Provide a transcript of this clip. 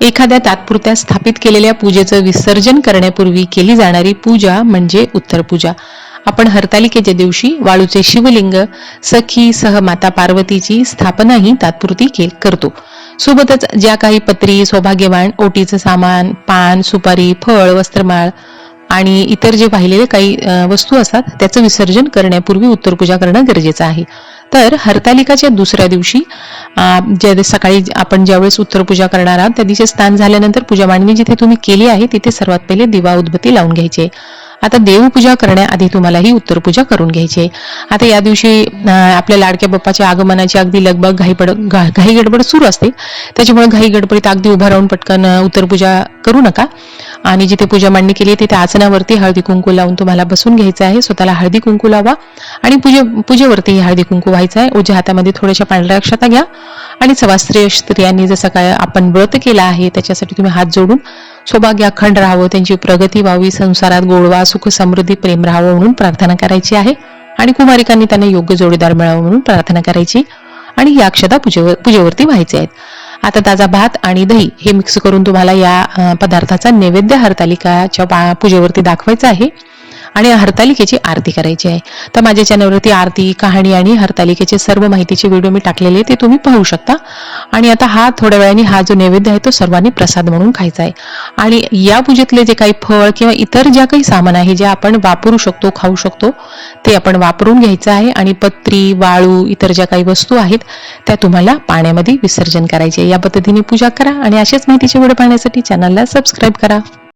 एखाद्या तात्पुरत्या स्थापित केलेल्या पूजेचं विसर्जन करण्यापूर्वी केली जाणारी पूजा म्हणजे उत्तर पूजा. आपण हरतालिकेच्या दिवशी वाळूचे शिवलिंग सखी सह माता पार्वतीची स्थापनाही तात्पुरती के करतो. सोबतच ज्या काही पत्री सौभाग्यवान ओटीचं सामान पान सुपारी फळ वस्त्रमाळ आणि इतर जे पाहिलेले काही वस्तू असतात त्याचं विसर्जन करण्यापूर्वी उत्तर पूजा करणं गरजेचं आहे. तर हरतालिकाच्या दुसऱ्या दिवशी ज्या सकाळी आपण ज्यावेळेस उत्तर पूजा करणार आहात त्या दिवशी स्नान झाल्यानंतर पूजा मांडणी जिथे तुम्ही केली आहे तिथे सर्वात पहिले दिवा उदबत्ती लावून घ्यायचे. आता देवपूजा करण्याआधी तुम्हाला ही उत्तर पूजा करून घ्यायची. आता या दिवशी आपल्या लाडक्या बाप्पाच्या आगमनाची अगदी लगबग घाई पड घाई गडबड सुरू असते. त्याच्यामुळे घाई गडबडीत अगदी उभा राहून पटकन उत्तर पूजा करू नका. आणि जिथे पूजा मांडणी केली आहे तिथे आसनावरती हळदी कुंकू लावून तुम्हाला बसून घ्यायचं आहे. स्वतःला हळदी कुंकू लावा आणि पूजे पूजेवरती हळदी कुंकू व्हायचं आहे. उजव्या हातामध्ये थोड्याशा पांढऱ्या अक्षता घ्या. आणि सवास्त्रीय स्त्रियांनी जसं काय आपण व्रत केलं आहे त्याच्यासाठी तुम्ही हात जोडून सौभाग्य अखंड राहावं त्यांची प्रगती व्हावी संसारात गोडवा सुख समृद्धी प्रेम राहावं म्हणून प्रार्थना करायची आहे. आणि कुमारिकांनी त्यांना योग्य जोडीदार मिळावं म्हणून प्रार्थना करायची. आणि या अक्षता पूजेवर पूजेवरती व्हायचे आहेत. आता ताजा भात आणि दही हे मिक्स करून तुम्हाला या पदार्थाचा नैवेद्य हरतालिकाच्या पूजेवरती दाखवायचा आहे. आणि हरतालिकेची आरती करायची आहे. तर माझ्या चॅनलवरती आरती कहाणी आणि हरतालिकेचे सर्व माहितीचे व्हिडिओ मी टाकलेले आहे, ते तुम्ही पाहू शकता. आणि आता हा थोड्या वेळाने हा जो नैवेद्य आहे तो सर्वांनी प्रसाद म्हणून खायचा आहे. आणि या पूजेतले जे काही फळ किंवा इतर ज्या काही सामान आहे जे आपण वापरू शकतो खाऊ शकतो ते आपण वापरून घ्यायचं आहे. आणि पत्री वाळू इतर ज्या काही वस्तू आहेत त्या तुम्हाला पाण्यामध्ये विसर्जन करायचे या पद्धतीने पूजा करा आणि अशाच माहितीचे व्हिडिओ पाहण्यासाठी चॅनलला सबस्क्राईब करा.